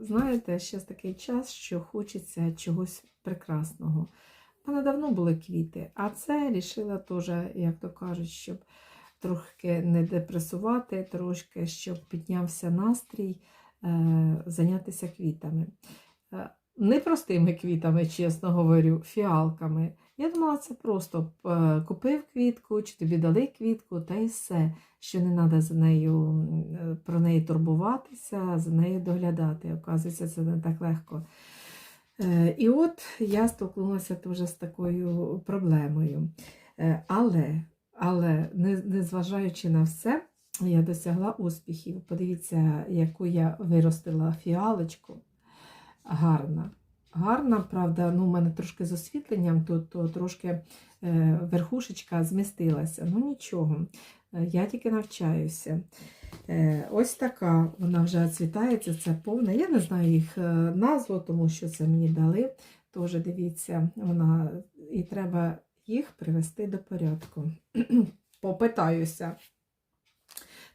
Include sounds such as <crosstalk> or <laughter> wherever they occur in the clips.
знаєте, ще такий час, що хочеться чогось прекрасного. У мене давно були квіти, а це рішила теж, як то кажуть, щоб трохи не депресувати, трошки, щоб піднявся настрій, е, зайнятися квітами. Е, Не простими квітами, чесно говорю, фіалками. Я думала, це просто е, купив квітку, чи тобі дали квітку, та й все, що не треба за нею е, про неї турбуватися, за нею доглядати. Оказується, це не так легко. Е, І от я столкнулася теж з такою проблемою. Але, але не- незважаючи на все, я досягла успіхів. Подивіться, яку я виростила фіалочку. Гарна. Гарна, правда, ну, у мене трошки з освітленням, то, то трошки е, верхушечка змістилася. Ну нічого, е, я тільки навчаюся. Е, ось така вона вже цвітається, це повна. Я не знаю їх е, назву, тому що це мені дали. Тож дивіться, вона і треба їх привести до порядку. <clears throat> Попитаюся.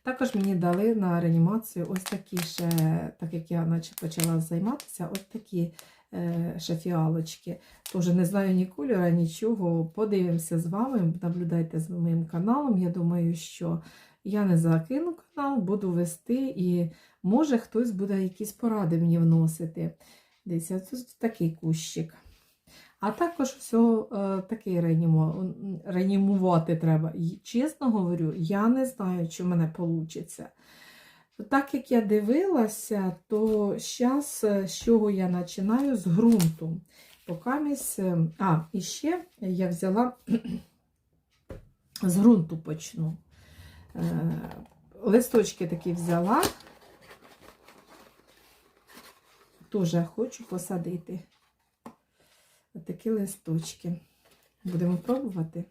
Також мені дали на реанімацію ось такі ще, так як я наче почала займатися, ось такі е, ще фіалочки. Тож не знаю ні кольора, нічого. Подивимося з вами, наблюдайте за моїм каналом. Я думаю, що я не закину канал, буду вести, і може хтось буде якісь поради мені вносити. Дивіться, тут такий кущик. А також все е, такий реаніму... реанімувати треба. І, Чесно говорю, я не знаю, чи в мене вийде. Так як я дивилася, то зараз з чого я починаю з ґрунту. Покамість, е, а, і ще я взяла <clears throat> з ґрунту почну. Е, Листочки такі взяла. Теж хочу посадити. Такі листочки. Будемо пробувати.